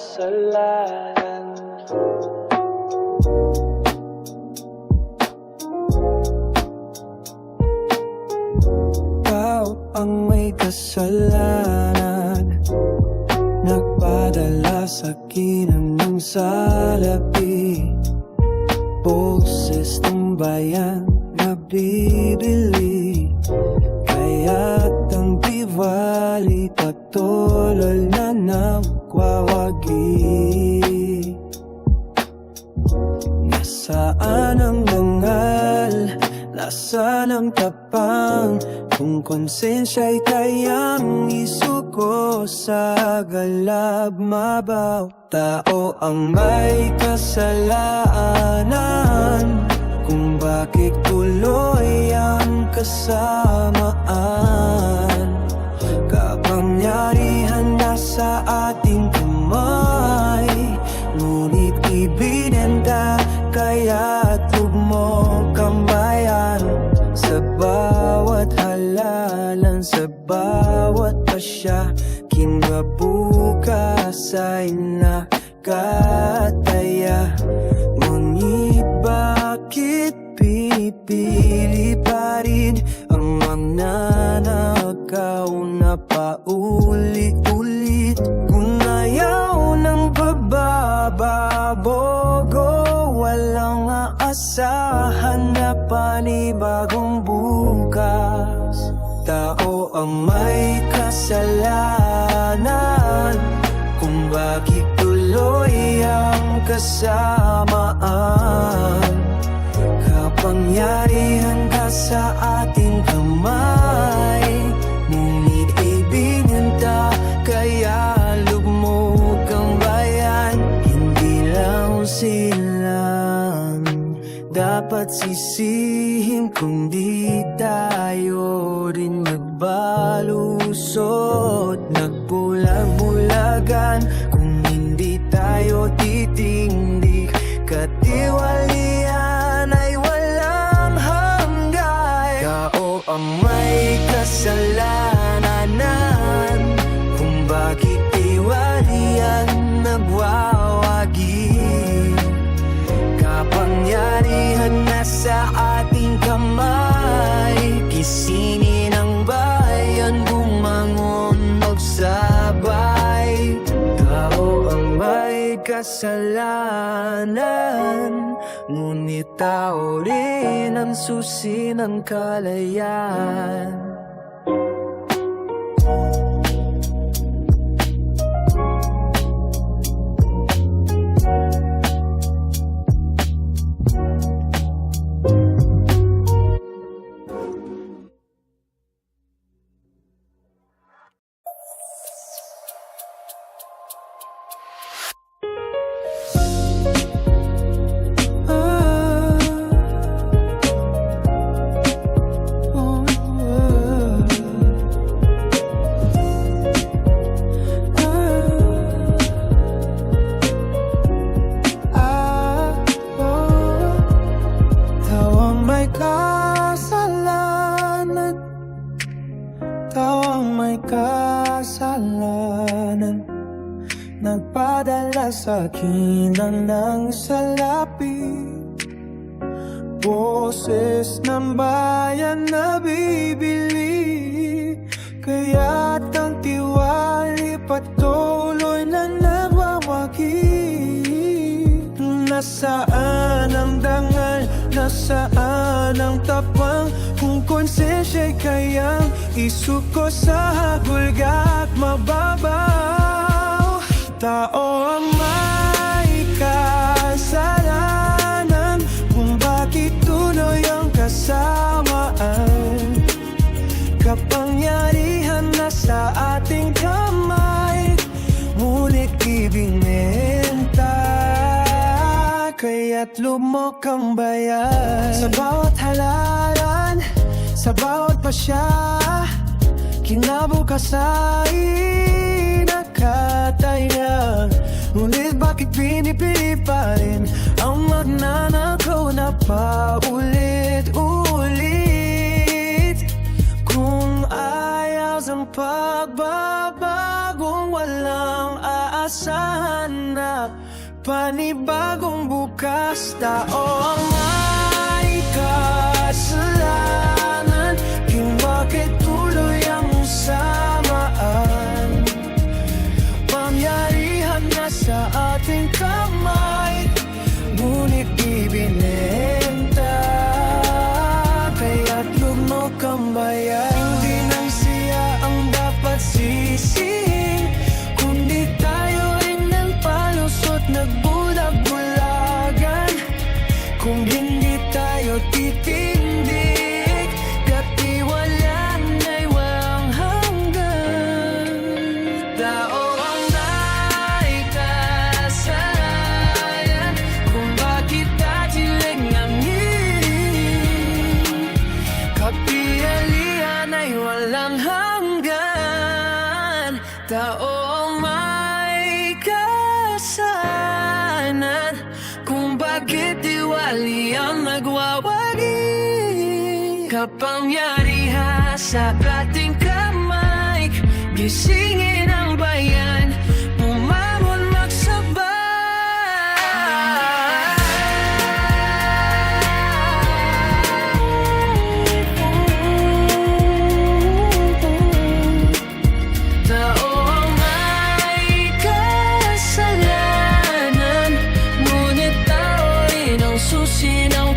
kasalanan Ikaw ang may kasalanan. Nagpadala sa akin ng salapi. Boses ng bayan na bibili Kaya't ang diwali patuloy na nagwawagi Ang tapang? Kung konsensya'y kayang isuko sa galab mabaw. Tao ang may kasalanan. Kung bakit tuloy ang kasamaan halalan, sa bawat pasya Kinabukas ay nakataya. Ngunit bakit pipili pa rin Ang magnanakaw na paulit-ulit Kung ayaw ng pabababogo Walang aasahan na panibagong bukas Tao ang may kasalanan. Kung bakit tuloy ang kasamaan? Kapangyarihan ka sa ating kamay. Ngunit ibinenta Kaya lugmok ang bayan. Hindi lang silang Dapat sisihin Kung di tayo rin nagbalusot Nagbulag-bulagan Kung hindi tayo titindig kasalanan Ngunit tao rin ang susi ng kalayan Nagpadala sa akin ng salapi Boses ng bayan na bibili Kaya't ang tiwali patuloy na nagwawagi Nasaan ang dangal? Nasaan ang tapang? Kung konsensya'y kayang isuko sa hagulgak mababaw Tao ang Kaya't lumok ang bayan. Sa bawat halalan Sa bawat pasya Kinabukas ay nakataya Ngunit bakit pinipili pa rin Ang magnanakaw na paulit-ulit? Kung ayaw ang pagbabagong walang aasahan Panibagong bukas, taong ay kasalanan Hari Kapangyarihan sa ating kamay Gisingin ang bayan Pumamon magsabay. Tao ang may kasalanan Ngunit tao'y nang susi ng